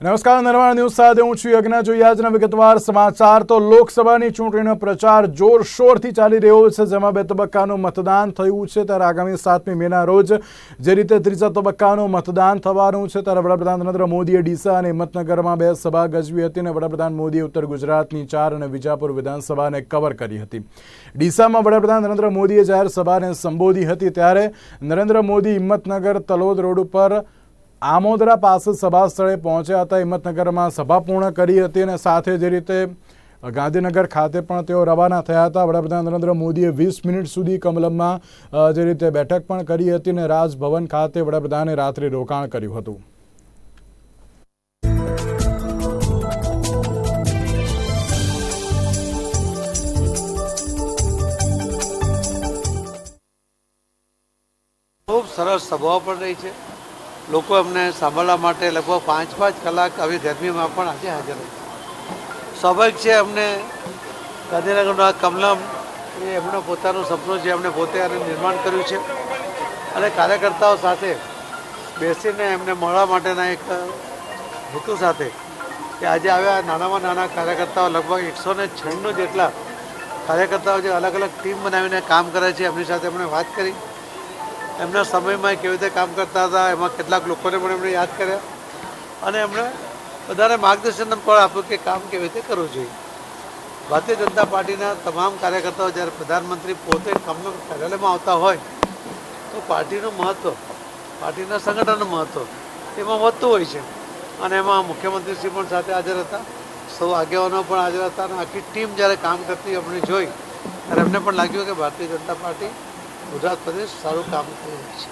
નમસ્કાર, નરવાણ ન્યૂઝ સાથે હું છું યજ્ઞ. જોઈએ આજના વિગતવાર સમાચાર. તો લોકસભાની ચૂંટણીનો પ્રચાર જોરશોરથી ચાલી રહ્યો છે, જેમાં બે તબક્કાનું મતદાન થયું છે. ત્યારે આગામી સાતમી મેના રોજ જે રીતે ત્રીજા તબક્કાનું મતદાન થવાનું છે, ત્યારે વડાપ્રધાન નરેન્દ્ર મોદીએ ડીસા અને હિંમતનગરમાં બે સભા ગજવી હતી અને વડાપ્રધાન મોદીએ ઉત્તર ગુજરાતની ચાર અને વિજાપુર વિધાનસભાને કવર કરી હતી. ડીસામાં વડાપ્રધાન નરેન્દ્ર મોદીએ જાહેર સભાને સંબોધી હતી, ત્યારે નરેન્દ્ર મોદી હિંમતનગર તલોદ રોડ ઉપર આમોદરા પાસે સભા સ્થળે પહોંચ્યા હતા. હિંમતનગરમાં સભા પૂર્ણ કરી હતી અને સાથે જે રીતે ગાંધીનગર ખાતે પણ તેઓ રવાના થયા હતા. વડાપ્રધાન નરેન્દ્ર મોદીએ વીસ મિનિટ સુધી કમલમમાં જે રીતે બેઠક પણ કરી હતી અને રાજભવન ખાતે વડાપ્રધાને રાત્રે રોકાણ કર્યું હતું. ખૂબ સરસ સભાઓ પણ રહી છે. લોકો એમને સાંભળવા માટે લગભગ પાંચ પાંચ કલાક આવી ગરમીમાં પણ આજે હાજર હતા સ્વાભાવિક છે અમને ગાંધીનગરના કમલમ એ એમનો પોતાનો સપનું છે એમણે પોતે આને નિર્માણ કર્યું છે. અને કાર્યકર્તાઓ સાથે બેસીને એમને મળવા માટેના એક હેતુ સાથે કે આજે આવ્યા નાનામાં નાના કાર્યકર્તાઓ લગભગ એકસો ને છન્નું જેટલા કાર્યકર્તાઓ જે અલગ અલગ ટીમ બનાવીને કામ કરે છે, એમની સાથે એમણે વાત કરી. એમના સમયમાં કેવી રીતે કામ કરતા હતા, એમાં કેટલાક લોકોને પણ એમણે યાદ કર્યા. અને એમણે બધાને માર્ગદર્શન પણ આપ્યું કે કામ કેવી રીતે કરવું જોઈએ. ભારતીય જનતા પાર્ટીના તમામ કાર્યકર્તાઓ જ્યારે પ્રધાનમંત્રી પોતે કમલમ કાર્યાલયમાં આવતા હોય, તો પાર્ટીનું મહત્ત્વ પાર્ટીના સંગઠનનું મહત્ત્વ એમાં વધતું હોય છે. અને એમાં મુખ્યમંત્રીશ્રી પણ સાથે હાજર હતા. સૌ આગેવાનો પણ હાજર હતા. અને આખી ટીમ જ્યારે કામ કરતી અમને જોઈ. ત્યારે એમને પણ લાગ્યું કે ભારતીય જનતા પાર્ટી ગુજરાત પ્રદેશ સારું કામ કરી રહ્યું છે.